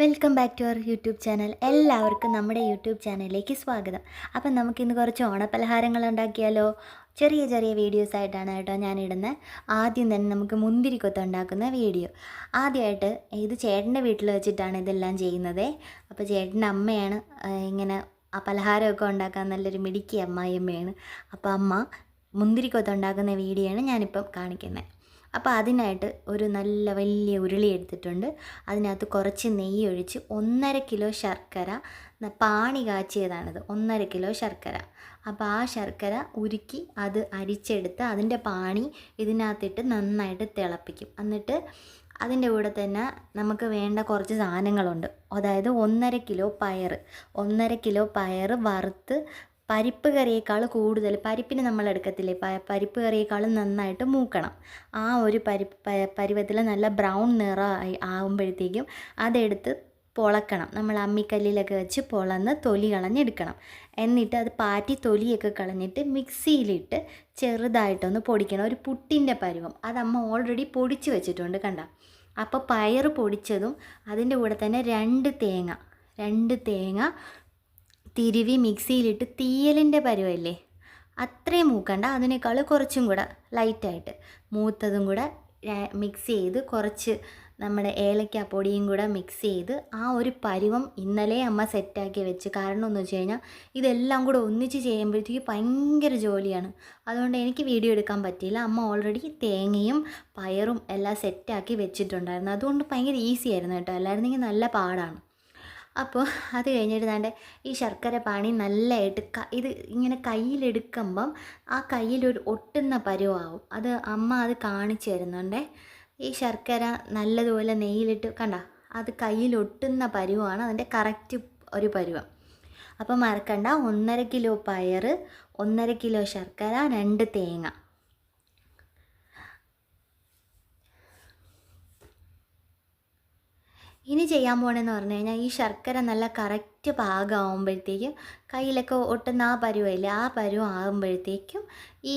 Welcome back to our YouTube channel എല്ലാവർക്കും നമ്മുടെ YouTube ചാനലിലേക്ക് സ്വാഗതം. അപ്പം നമുക്കിന്ന് കുറച്ച് ഓണപ്പലഹാരങ്ങൾ ഉണ്ടാക്കിയാലോ? ചെറിയ ചെറിയ വീഡിയോസ് ആയിട്ടാണ് കേട്ടോ ഞാൻ ഇടുന്നത് ആദ്യം തന്നെ നമുക്ക് മുന്തിരിക്കൊത്ത് ഉണ്ടാക്കുന്ന വീഡിയോ. ആദ്യമായിട്ട് ഇത് ചേട്ടന്റെ വീട്ടിൽ വെച്ചിട്ടാണ് ഇതെല്ലാം ചെയ്യുന്നത്. അപ്പോൾ ചേട്ടന്റെ അമ്മയാണ് ഇങ്ങനെ ആ പലഹാരമൊക്കെ ഉണ്ടാക്കാൻ നല്ലൊരു മിടുക്കി അമ്മായിയമ്മയാണ്. അപ്പോൾ അമ്മ മുന്തിരിക്കൊത്ത് ഉണ്ടാക്കുന്ന വീഡിയോ ആണ് ഞാനിപ്പം കാണിക്കുന്നത് അപ്പോൾ അതിനായിട്ട് ഒരു നല്ല വലിയ ഉരുളി എടുത്തിട്ടുണ്ട്. അതിനകത്ത് കുറച്ച് നെയ്യ് ഒഴിച്ച് ഒന്നര കിലോ ശർക്കര പാണി കാച്ചിയതാണിത്. ഒന്നര കിലോ ശർക്കര. അപ്പോൾ ആ ശർക്കര ഉരുക്കി അത് അരിച്ചെടുത്ത് അതിന്റെ പാണി ഇതിനകത്തിട്ട് നന്നായിട്ട് തിളപ്പിക്കും. എന്നിട്ട് അതിന്റെ കൂടെ തന്നെ നമുക്ക് വേണ്ട കുറച്ച് സാധനങ്ങളുണ്ട്. അതായത് ഒന്നര കിലോ പയർ ഒന്നര കിലോ പയർ വറുത്ത് പരിപ്പ് കറിയേക്കാൾ കൂടുതൽ പരിപ്പിന് നമ്മൾ എടുക്കത്തില്ലേ? പരിപ്പ് കറിയേക്കാൾ നന്നായിട്ട് മൂക്കണം. ആ ഒരു പരിപ്പ് പരുവത്തിൽ നല്ല ബ്രൗൺ നിറ ആകുമ്പോഴത്തേക്കും അതെടുത്ത് പൊളക്കണം. നമ്മൾ അമ്മിക്കല്ലിലൊക്കെ വെച്ച് പൊളന്ന് തൊലി കളഞ്ഞെടുക്കണം. എന്നിട്ട് അത് പാറ്റി തൊലിയൊക്കെ കളഞ്ഞിട്ട് മിക്സിയിലിട്ട് ചെറുതായിട്ടൊന്ന് പൊടിക്കണം. ഒരു പുട്ടിന്റെ പരുവം. അത് അമ്മ ഓൾറെഡി പൊടിച്ച് വെച്ചിട്ടുണ്ട് കണ്ട. അപ്പോൾ പയർ പൊടിച്ചതും അതിന്റെ കൂടെ തന്നെ രണ്ട് തേങ്ങ രണ്ട് തേങ്ങ തിരുവി മിക്സിയിലിട്ട് തീയലിന്റെ പരുവല്ലേ? അത്രയും മൂക്കണ്ട അതിനേക്കാൾ കുറച്ചും കൂടെ ലൈറ്റായിട്ട് മൂത്തതും കൂടെ മിക്സ് ചെയ്ത് കുറച്ച് നമ്മുടെ ഏലക്ക പൊടിയും കൂടെ മിക്സ് ചെയ്ത് ആ ഒരു പരുവം ഇന്നലെ അമ്മ സെറ്റാക്കി വെച്ച്. കാരണം എന്ന് വെച്ച് കഴിഞ്ഞാൽ ഇതെല്ലാം കൂടെ ഒന്നിച്ച് ചെയ്യുമ്പോഴത്തേക്ക് ഭയങ്കര ജോലിയാണ്. അതുകൊണ്ട് എനിക്ക് വീഡിയോ എടുക്കാൻ പറ്റിയില്ല. അമ്മ ഓൾറെഡി തേങ്ങയും പയറും എല്ലാം സെറ്റാക്കി വെച്ചിട്ടുണ്ടായിരുന്നു. അതുകൊണ്ട് ഭയങ്കര ഈസി ആയിരുന്നു കേട്ടോ. അല്ലായിരുന്നെങ്കിൽ നല്ല പാടാണ്. അപ്പോൾ അത് കഴിഞ്ഞിരുന്നാണ്ട് ഈ ശർക്കര പാണി നല്ലതായിട്ട് ക ഇത് ഇങ്ങനെ കയ്യിലെടുക്കുമ്പം ആ കയ്യിലൊരു ഒട്ടുന്ന പരുവാവും. അത് അമ്മ അത് കാണിച്ചു തരുന്നുണ്ടേ ഈ ശർക്കര നല്ലതുപോലെ നെയ്യിലിട്ട് കണ്ട അത് കയ്യിലൊട്ടുന്ന പരുവാണ്. അതിന്റെ കറക്റ്റ് ഒരു പരുവം. അപ്പം മറക്കണ്ട ഒന്നര കിലോ പയർ ഒന്നര കിലോ ശർക്കര രണ്ട് തേങ്ങ. ഇനി ചെയ്യാൻ പോകണമെന്ന് പറഞ്ഞു കഴിഞ്ഞാൽ ഈ ശർക്കര നല്ല കറക്റ്റ് പാകമാകുമ്പോഴത്തേക്കും കയ്യിലൊക്കെ ഒട്ടുന്ന ആ പരുവമില്ലേ ആ പരുവം ആകുമ്പോഴത്തേക്കും ഈ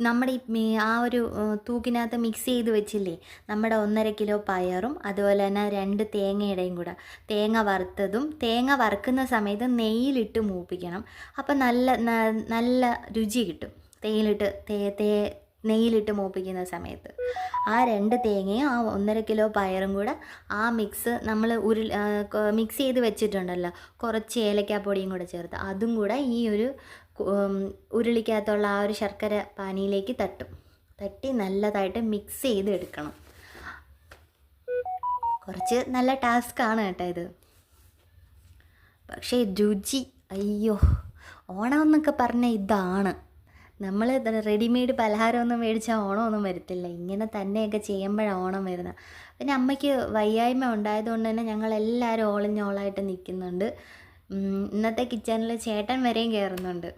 നമ്മുടെ ഈ ആ ഒരു തൂക്കിനകത്ത് മിക്സ് ചെയ്ത് വെച്ചില്ലേ നമ്മുടെ ഒന്നര കിലോ പയറും അതുപോലെ തന്നെ രണ്ട് തേങ്ങയുടെയും കൂടെ തേങ്ങ വറുത്തതും തേങ്ങ വറുക്കുന്ന സമയത്ത് നെയ്യിലിട്ട് മൂപ്പിക്കണം. അപ്പം നല്ല നല്ല രുചി കിട്ടും. തേയിലിട്ട് തേ തേ നെയ്യിലിട്ട് മൂപ്പിക്കുന്ന സമയത്ത്. ആ രണ്ട് തേങ്ങയും ആ ഒന്നര കിലോ പയറും കൂടെ ആ മിക്സ് നമ്മൾ ഉരു മിക്സ് ചെയ്ത് വെച്ചിട്ടുണ്ടല്ലോ. കുറച്ച് ഏലക്കാപ്പൊടിയും കൂടെ ചേർത്ത്. അതും കൂടെ ഈ ഒരു ഉരുളിക്കകത്തുള്ള ആ ഒരു ശർക്കര പാനിയിലേക്ക് തട്ടും. തട്ടി നല്ലതായിട്ട് മിക്സ് ചെയ്ത് എടുക്കണം. കുറച്ച് നല്ല ടാസ്ക് ആണ് കേട്ടോ ഇത്. പക്ഷേ രുചി അയ്യോ ഓണമെന്നൊക്കെ പറഞ്ഞ ഇതാണ്. നമ്മൾ റെഡിമെയ്ഡ് പലഹാരമൊന്നും മേടിച്ചാൽ ഓണമൊന്നും വരത്തില്ല. ഇങ്ങനെ തന്നെയൊക്കെ ചെയ്യുമ്പോഴാണ് ഓണം വരുന്നത് പിന്നെ അമ്മയ്ക്ക് വയ്യായ്മ ഉണ്ടായതുകൊണ്ട് തന്നെ ഞങ്ങൾ എല്ലാവരും ഓളിഞ്ഞോളായിട്ട് നിൽക്കുന്നുണ്ട് ഇന്നത്തെ കിച്ചണിൽ ചേട്ടൻ വരെയും കയറുന്നുണ്ട്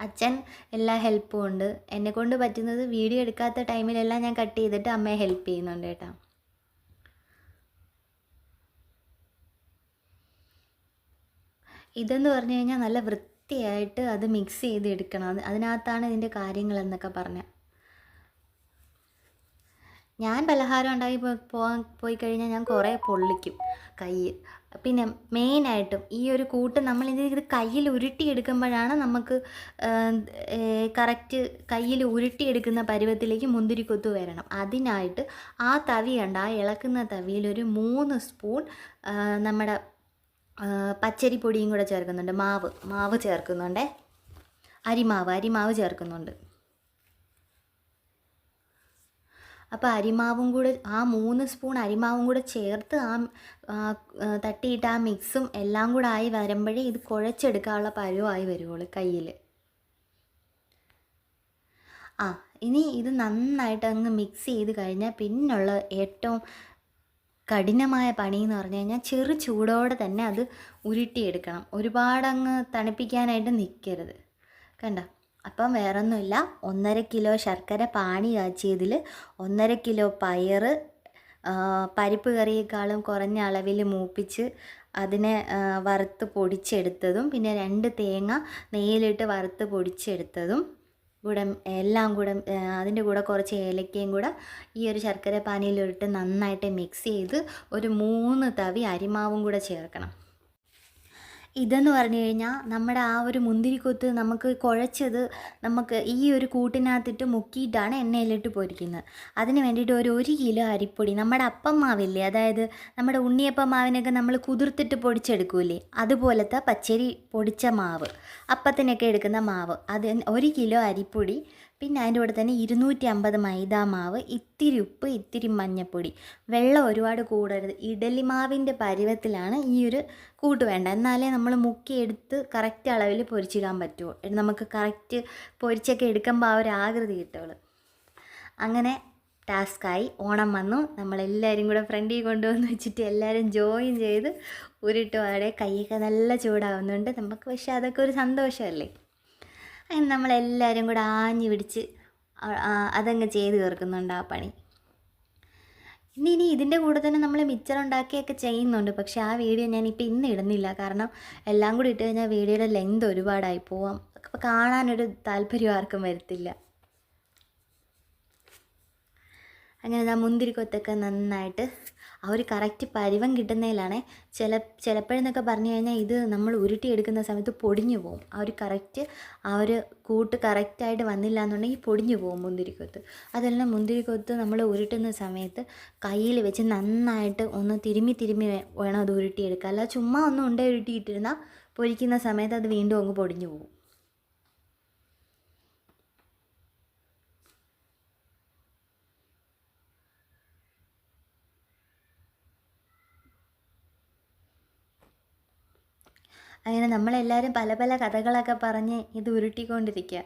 അച്ഛൻ എല്ലാ ഹെൽപ്പും ഉണ്ട്. എന്നെ കൊണ്ട് പറ്റുന്നത് വീഡിയോ എടുക്കാത്ത ടൈമിലെല്ലാം ഞാൻ കട്ട് ചെയ്തിട്ട് അമ്മയെ ഹെൽപ്പ് ചെയ്യുന്നുണ്ട് കേട്ടോ. ഇതെന്ന് പറഞ്ഞു കഴിഞ്ഞാൽ നല്ല വൃത്തിയായിട്ട് അത് മിക്സ് ചെയ്ത് എടുക്കണം അത് അതിനകത്താണ് ഇതിന്റെ കാര്യങ്ങൾ എന്നൊക്കെ പറഞ്ഞ. ഞാൻ പലഹാരം ഉണ്ടാക്കി പോകാൻ പോയി കഴിഞ്ഞാൽ ഞാൻ കുറേ പൊള്ളിക്കും കൈ പിന്നെ മെയിനായിട്ടും ഈ ഒരു കൂട്ട് നമ്മൾ ഇത് ഇത് കയ്യിൽ ഉരുട്ടിയെടുക്കുമ്പോഴാണ് നമുക്ക് കറക്റ്റ് കയ്യിൽ ഉരുട്ടിയെടുക്കുന്ന പരുവത്തിലേക്ക് മുന്തിരിക്കൊത്ത് വരണം. അതിനായിട്ട് ആ തവി കണ്ട ആ ഇളക്കുന്ന തവിയിൽ ഒരു മൂന്ന് സ്പൂൺ നമ്മുടെ ആ, പച്ചരിപ്പൊടിയും കൂടെ ചേർക്കുന്നുണ്ട്. മാവ് മാവ് ചേർക്കുന്നുണ്ടേ. അരിമാവ് അരിമാവ് ചേർക്കുന്നുണ്ട്. അപ്പോൾ അരിമാവും കൂടെ ആ മൂന്ന് സ്പൂൺ അരിമാവും കൂടെ ചേർത്ത് ആ, തട്ടിയിട്ട് ആ മിക്സും എല്ലാം കൂടെ ആയി വരുമ്പോഴേ ഇത് കുഴച്ചെടുക്കാനുള്ള പരുവായി വരുവുള്ളൂ കയ്യിൽ ആ ഇനി ഇത് നന്നായിട്ട് അങ്ങ് മിക്സ് ചെയ്ത് കഴിഞ്ഞാൽ പിന്നുള്ള ഏറ്റവും കഠിനമായ പണി എന്ന് പറഞ്ഞു കഴിഞ്ഞാൽ ചെറു ചൂടോടെ തന്നെ അത് ഉരുട്ടിയെടുക്കണം. ഒരുപാടങ്ങ് തണുപ്പിക്കാനായിട്ട് നിൽക്കരുത് കണ്ട? അപ്പം വേറൊന്നുമില്ല. ഒന്നര കിലോ ശർക്കര പാനി കാച്ചിയതിൽ ഒന്നര കിലോ പയർ പരിപ്പ് കറിയേക്കാളും കുറഞ്ഞ അളവിൽ മൂപ്പിച്ച് അതിനെ വറുത്ത് പൊടിച്ചെടുത്തതും പിന്നെ രണ്ട് തേങ്ങ നെയ്യിലിട്ട് വറുത്ത് പൊടിച്ചെടുത്തതും കൂടെ എല്ലാം കൂടെ അതിന്റെ കൂടെ കുറച്ച് ഏലക്കയും കൂടെ ഈ ഒരു ശർക്കര പാനിയിലിട്ട് നന്നായിട്ട് മിക്സ് ചെയ്ത് ഒരു മൂന്ന് തവി അരിമാവും കൂടെ ചേർക്കണം. ഇതെന്ന് പറഞ്ഞു കഴിഞ്ഞാൽ നമ്മുടെ ആ ഒരു മുന്തിരിക്കൊത്ത് നമുക്ക് കുഴച്ചത് നമുക്ക് ഈ ഒരു കൂട്ടിനകത്തിട്ട് മുക്കിയിട്ടാണ് എണ്ണയിലിട്ട് പൊരിക്കുന്നത്. അതിന് വേണ്ടിയിട്ട് ഒരു ഒരു കിലോ അരിപ്പൊടി നമ്മുടെ അപ്പം മാവില്ലേ അതായത് നമ്മുടെ ഉണ്ണിയപ്പം മാവിനൊക്കെ നമ്മൾ കുതിർത്തിട്ട് പൊടിച്ചെടുക്കൂലേ? അതുപോലത്തെ പച്ചരി പൊടിച്ച മാവ്. അപ്പത്തിനൊക്കെ എടുക്കുന്ന മാവ്. അത് ഒരു കിലോ അരിപ്പൊടി പിന്നെ അതിന്റെ കൂടെ തന്നെ ഇരുന്നൂറ്റി അമ്പത് മൈദാ മാവ് ഇത്തിരി ഉപ്പ് ഇത്തിരി മഞ്ഞൾപ്പൊടി വെള്ളം ഒരുപാട് കൂടരുത്. ഇഡലി മാവിന്റെ പരുവത്തിലാണ് ഈ ഒരു കൂട്ട് വേണ്ട എന്നാലേ നമ്മൾ മുക്കിയെടുത്ത് കറക്റ്റ് അളവിൽ പൊരിച്ചിടാൻ പറ്റുമോ നമുക്ക് കറക്റ്റ് പൊരിച്ചൊക്കെ എടുക്കുമ്പോൾ ആ ഒരു ആകൃതി കിട്ടുള്ളൂ. അങ്ങനെ ടാസ്ക്കായി. ഓണം വന്നു. നമ്മളെല്ലാവരും കൂടെ ഫ്രണ്ടിൽ കൊണ്ടുവന്ന് വെച്ചിട്ട് എല്ലാവരും ജോയിൻ ചെയ്ത് ഉരുട്ടുവാടെ കൈയൊക്കെ നല്ല ചൂടാവുന്നുണ്ട്. നമുക്ക് പക്ഷേ അതൊക്കെ ഒരു സന്തോഷമല്ലേ? അങ്ങനെ നമ്മളെല്ലാവരും കൂടെ ആഞ്ഞു പിടിച്ച് അതങ്ങ് ചെയ്ത് തീർക്കുന്നുണ്ട് ആ പണി. ഇനി ഇനി ഇതിന്റെ കൂടെ തന്നെ നമ്മൾ മിച്ചർ ഉണ്ടാക്കിയൊക്കെ ചെയ്യുന്നുണ്ട്. പക്ഷേ ആ വീഡിയോ ഞാനിപ്പോൾ ഇന്ന് ഇടുന്നില്ല. കാരണം എല്ലാം കൂടി ഇട്ട് കഴിഞ്ഞാൽ വീഡിയോയുടെ ലെങ്ത് ഒരുപാടായി പോവാം. അപ്പോൾ കാണാനൊരു താല്പര്യം ആർക്കും വരത്തില്ല. അങ്ങനെ ഞാൻ മുന്തിരി കൊത്തൊക്കെ നന്നായിട്ട് ആ ഒരു കറക്റ്റ് പരുവം കിട്ടുന്നതിലാണ് ചില ചിലപ്പോഴെന്നൊക്കെ പറഞ്ഞു കഴിഞ്ഞാൽ ഇത് നമ്മൾ ഉരുട്ടിയെടുക്കുന്ന സമയത്ത് പൊടിഞ്ഞു പോകും. ആ ഒരു കറക്റ്റ് ആ ഒരു കൂട്ട് കറക്റ്റായിട്ട് വന്നില്ല എന്നുണ്ടെങ്കിൽ പൊടിഞ്ഞു പോകും മുന്തിരിക്കൊത്ത്. അതെല്ലാം മുന്തിരിക്കൊത്ത് നമ്മൾ ഉരുട്ടുന്ന സമയത്ത് കയ്യിൽ വെച്ച് നന്നായിട്ട് ഒന്ന് തിരുമ്മി തിരുമ്മി വേണം അത് ഉരുട്ടിയെടുക്കുക അല്ല ചുമ്മാ ഒന്നും ഉണ്ടേ ഉരുട്ടിയിട്ടിരുന്നാൽ പൊരിക്കുന്ന സമയത്ത് അത് വീണ്ടും അങ്ങ് പൊടിഞ്ഞു പോകും. അങ്ങനെ നമ്മളെല്ലാവരും പല പല കഥകളൊക്കെ പറഞ്ഞ് ഇത് ഉരുട്ടിക്കൊണ്ടിരിക്കുക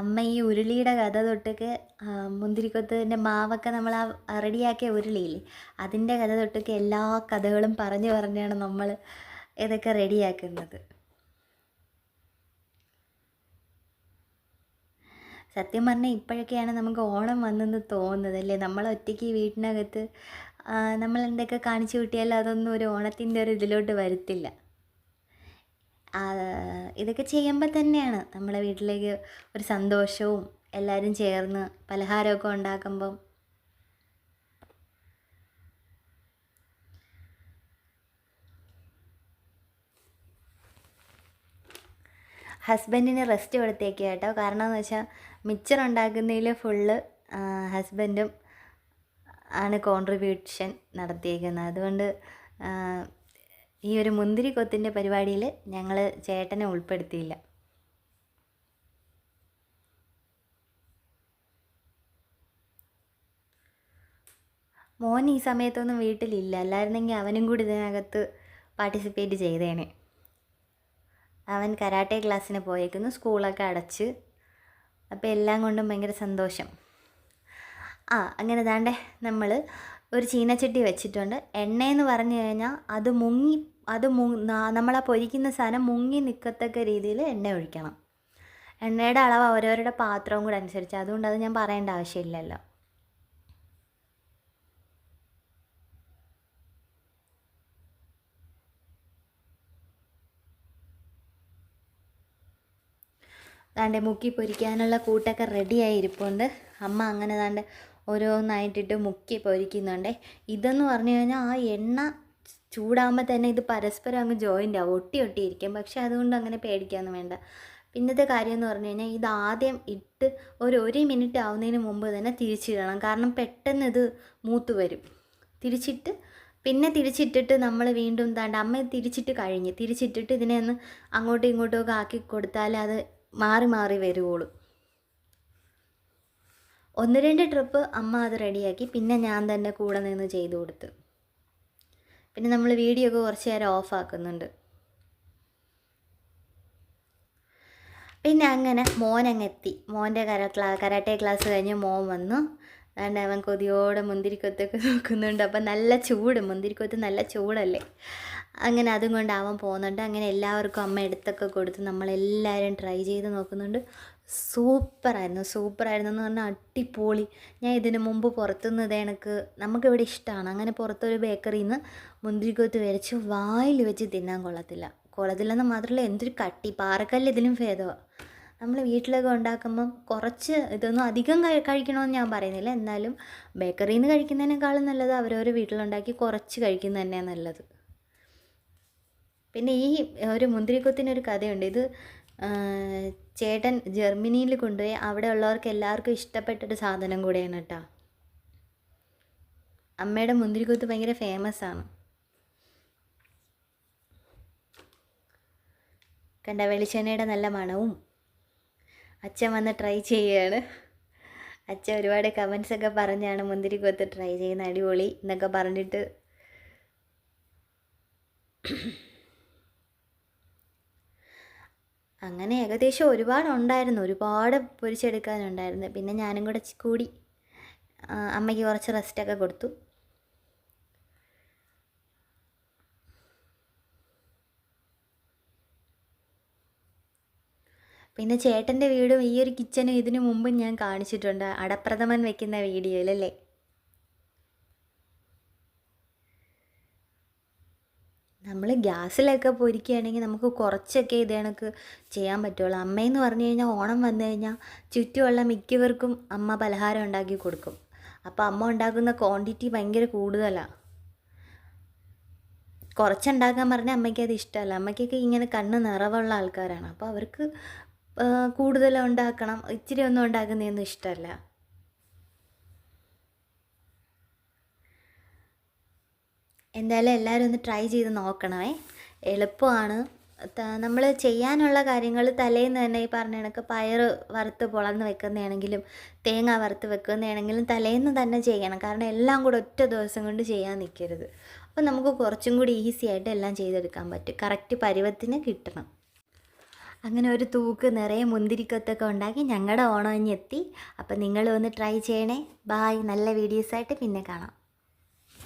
അമ്മ ഈ ഉരുളിയുടെ കഥ തൊട്ടൊക്കെ മുന്തിരിക്കൊത്തിന്റെ മാവൊക്കെ നമ്മൾ ആ റെഡിയാക്കിയ ഉരുളിയില്ലേ? അതിന്റെ കഥ തൊട്ടൊക്കെ എല്ലാ കഥകളും പറഞ്ഞു പറഞ്ഞാണ് നമ്മൾ ഇതൊക്കെ റെഡിയാക്കുന്നത്. സത്യം പറഞ്ഞാൽ ഇപ്പോഴൊക്കെയാണ് നമുക്ക് ഓണം വന്നെന്ന് തോന്നുന്നത് അല്ലേ? നമ്മൾ ഒറ്റയ്ക്ക് വീട്ടിനകത്ത് നമ്മൾ എന്തൊക്കെ കാണിച്ചു കൂട്ടിയാലും അതൊന്നും ഒരു ഓണത്തിന്റെ ഒരു ഇതിലോട്ട് വരത്തില്ല. ഇതൊക്കെ ചെയ്യുമ്പോൾ തന്നെയാണ് നമ്മളെ വീട്ടിലേക്ക് ഒരു സന്തോഷവും എല്ലാവരും ചേർന്ന് പലഹാരമൊക്കെ ഉണ്ടാക്കുമ്പം. ഹസ്ബൻഡിന് റെസ്റ്റ് കൊടുത്തേക്ക് കേട്ടോ. കാരണം എന്ന് വെച്ചാൽ മിച്ചർ ഉണ്ടാക്കുന്നതിൽ ഫുള്ള് ഹസ്ബൻഡും ആണ് കോൺട്രിബ്യൂഷൻ നടത്തിയേക്കുന്നത്. അതുകൊണ്ട് ഈ ഒരു മുന്തിരി കൊത്തിന്റെ പരിപാടിയിൽ ഞങ്ങൾ ചേട്ടനെ ഉൾപ്പെടുത്തിയില്ല. മോൻ ഈ സമയത്തൊന്നും വീട്ടിലില്ല. അല്ലായിരുന്നെങ്കിൽ അവനും കൂടി ഇതിനകത്ത് പാർട്ടിസിപ്പേറ്റ് ചെയ്തേനെ. അവൻ കരാട്ടെ ക്ലാസ്സിന് പോയേക്കുന്നു. സ്കൂളൊക്കെ അടച്ച്. അപ്പോൾ എല്ലാം കൊണ്ടും ഭയങ്കര സന്തോഷം. ആ അങ്ങനെ താണ്ടേ നമ്മൾ ഒരു ചീനച്ചട്ടി വെച്ചിട്ടുണ്ട്. എണ്ണയെന്ന് പറഞ്ഞു കഴിഞ്ഞാൽ അത് മുങ്ങി അത് മു നമ്മളാ പൊരിക്കുന്ന സാധനം മുങ്ങി നിൽക്കത്തക്ക രീതിയിൽ എണ്ണ ഒഴിക്കണം. എണ്ണയുടെ അളവ് ഓരോരുടെ പാത്രവും കൂടെ അനുസരിച്ച്. അതുകൊണ്ട് അത് ഞാൻ പറയേണ്ട ആവശ്യമില്ലല്ലോ. താണ്ടെ മുക്കി പൊരിക്കാനുള്ള കൂട്ടൊക്കെ റെഡിയായി ഇരിപ്പുണ്ട്. അമ്മ അങ്ങനെ താണ്ടെ ഓരോന്നായിട്ടിട്ട് മുക്കി പൊരിക്കുന്നുണ്ട് ഇതെന്ന് പറഞ്ഞു കഴിഞ്ഞാൽ ആ എണ്ണ ചൂടാകുമ്പോൾ തന്നെ ഇത് പരസ്പരം അങ്ങ് ജോയിന്റ് ആവും. ഒട്ടി ഒട്ടിയിരിക്കും പക്ഷേ അതുകൊണ്ട് അങ്ങനെ പേടിക്കാമെന്ന് വേണ്ട. പിന്നത്തെ കാര്യം എന്ന് പറഞ്ഞു കഴിഞ്ഞാൽ ഇത് ആദ്യം ഇട്ട് ഒരു ഒരു മിനിറ്റ് ആവുന്നതിന് മുമ്പ് തന്നെ തിരിച്ചിടണം. കാരണം പെട്ടെന്ന് ഇത് മൂത്ത് വരും. തിരിച്ചിട്ട് പിന്നെ തിരിച്ചിട്ടിട്ട് നമ്മൾ വീണ്ടും താണ്ട് അമ്മ തിരിച്ചിട്ട് കഴിഞ്ഞ്. തിരിച്ചിട്ടിട്ട് ഇതിനെ ഒന്ന് അങ്ങോട്ടും ഇങ്ങോട്ടും ഒക്കെ ആക്കി കൊടുത്താൽ അത് മാറി മാറി വരുവുള്ളൂ. ഒന്ന് രണ്ട് ട്രിപ്പ് അമ്മ അത് റെഡിയാക്കി പിന്നെ ഞാൻ തന്നെ കൂടെ നിന്ന് ചെയ്തു കൊടുത്തു. പിന്നെ നമ്മൾ വീഡിയോ ഒക്കെ കുറച്ച് നേരം ഓഫാക്കുന്നുണ്ട് പിന്നെ അങ്ങനെ മോനങ്ങ് എത്തി മോന്റെ കര ക്ലാ കരാട്ടെ ക്ലാസ് കഴിഞ്ഞ് മോൻ വന്നു. അതുകൊണ്ട് അവൻ കൊതിയോടെ മുന്തിരിക്കൊത്തൊക്കെ നോക്കുന്നുണ്ട്. അപ്പം നല്ല ചൂട് മുന്തിരിക്കൊത്ത് നല്ല ചൂടല്ലേ? അങ്ങനെ അതും കൊണ്ട് അവൻ പോകുന്നുണ്ട്. അങ്ങനെ എല്ലാവർക്കും അമ്മ എടുത്തൊക്കെ കൊടുത്ത് നമ്മളെല്ലാവരും ട്രൈ ചെയ്ത് നോക്കുന്നുണ്ട്. സൂപ്പറായിരുന്നു സൂപ്പറായിരുന്നു എന്ന് പറഞ്ഞാൽ അടിപൊളി. ഞാൻ ഇതിന് മുമ്പ് പുറത്തുനിന്ന് ഇത് എനിക്ക് നമുക്കിവിടെ ഇഷ്ടമാണ് അങ്ങനെ പുറത്തൊരു ബേക്കറിയിൽ നിന്ന് മുന്തിരിക്കോത്ത് വരച്ച് വായിൽ വെച്ച് തിന്നാൻ കൊള്ളത്തില്ല. കൊള്ളത്തില്ലെന്ന് മാത്രമല്ല എന്തൊരു കട്ടി. പാറക്കല്ല് ഇതിലും ഭേദമാണ് നമ്മൾ വീട്ടിലൊക്കെ ഉണ്ടാക്കുമ്പം കുറച്ച് ഇതൊന്നും അധികം കഴി കഴിക്കണമെന്ന് ഞാൻ പറയുന്നില്ല. എന്നാലും ബേക്കറിയിൽ നിന്ന് കഴിക്കുന്നതിനേക്കാളും നല്ലത് അവരവർ വീട്ടിലുണ്ടാക്കി കുറച്ച് കഴിക്കുന്നത് തന്നെയാണ് നല്ലത്. പിന്നെ ഈ ഒരു മുന്തിരിക്കൊത്തിനൊരു കഥയുണ്ട്. ഇത് ചേട്ടൻ ജർമ്മനിയിൽ കൊണ്ടുപോയി അവിടെ ഉള്ളവർക്ക് എല്ലാവർക്കും ഇഷ്ടപ്പെട്ടൊരു സാധനം കൂടെയാണ് കേട്ടോ. അമ്മയുടെ മുന്തിരിക്കൊത്ത് ഭയങ്കര ഫേമസ് ആണ്. കണ്ട വെളിച്ചെണ്ണയുടെ നല്ല മണവും അച്ഛൻ വന്ന് ട്രൈ ചെയ്യുകയാണ്. അച്ഛൻ ഒരുപാട് കമൻസ് ഒക്കെ പറഞ്ഞാണ് മുന്തിരിക്കൊത്ത് ട്രൈ ചെയ്യുന്ന അടിപൊളി എന്നൊക്കെ പറഞ്ഞിട്ട്. അങ്ങനെ ഏകദേശം ഒരുപാട് ഉണ്ടായിരുന്നു ഒരുപാട് പൊരിച്ചെടുക്കാനുണ്ടായിരുന്നു. പിന്നെ ഞാനും കൂടെ കൂടി അമ്മയ്ക്ക് കുറച്ച് റെസ്റ്റൊക്കെ കൊടുത്തു. പിന്നെ ചേട്ടന്റെ വീടും ഈ ഒരു കിച്ചനും ഇതിനു മുമ്പും ഞാൻ കാണിച്ചിട്ടുണ്ട്. അടപ്രഥമൻ വെക്കുന്ന വീഡിയോയിലല്ലേ? നമ്മൾ ഗ്യാസിലൊക്കെ പൊരിക്കുകയാണെങ്കിൽ നമുക്ക് കുറച്ചൊക്കെ ഇത് കണക്ക് ചെയ്യാൻ പറ്റുള്ളൂ. അമ്മയെന്ന് പറഞ്ഞു കഴിഞ്ഞാൽ ഓണം വന്നു കഴിഞ്ഞാൽ ചുറ്റുമുള്ള മിക്കവർക്കും അമ്മ പലഹാരം ഉണ്ടാക്കി കൊടുക്കും. അപ്പോൾ അമ്മ ഉണ്ടാക്കുന്ന ക്വാണ്ടിറ്റി ഭയങ്കര കൂടുതലാണ് കുറച്ചുണ്ടാക്കാൻ പറഞ്ഞാൽ അമ്മയ്ക്ക് അത് ഇഷ്ടമല്ല. അമ്മയ്ക്കൊക്കെ ഇങ്ങനെ കണ്ണ് നിറവുള്ള ആൾക്കാരാണ്. അപ്പോൾ അവർക്ക് കൂടുതൽ ഉണ്ടാക്കണം. ഇച്ചിരി ഒന്നും ഉണ്ടാക്കുന്നതൊന്നും ഇഷ്ടമല്ല. എന്തായാലും എല്ലാവരും ഒന്ന് ട്രൈ ചെയ്ത് നോക്കണമേ. എളുപ്പമാണ്. നമ്മൾ ചെയ്യാനുള്ള കാര്യങ്ങൾ തലേന്ന് തന്നെ ഈ പറഞ്ഞ കണക്ക് പയർ വറുത്ത് പൊളന്ന് വെക്കുന്നതാണെങ്കിലും തേങ്ങ വറുത്ത് വെക്കുന്നതാണെങ്കിലും തലേന്ന് തന്നെ ചെയ്യണം. കാരണം എല്ലാം കൂടെ ഒറ്റ ദിവസം കൊണ്ട് ചെയ്യാൻ നിൽക്കരുത് അപ്പോൾ നമുക്ക് കുറച്ചും കൂടി ഈസി ആയിട്ട് എല്ലാം ചെയ്തെടുക്കാൻ പറ്റും. കറക്റ്റ് പരുവത്തിന് കിട്ടണം. അങ്ങനെ ഒരു തൂക്ക് നിറയെ മുന്തിരിക്കൊത്തൊക്കെ ഉണ്ടാക്കി ഞങ്ങളുടെ ഓണം ഇനി എത്തി. അപ്പം നിങ്ങളും ഒന്ന് ട്രൈ ചെയ്യണേ. ബായ് നല്ല വീഡിയോസായിട്ട് പിന്നെ കാണാം.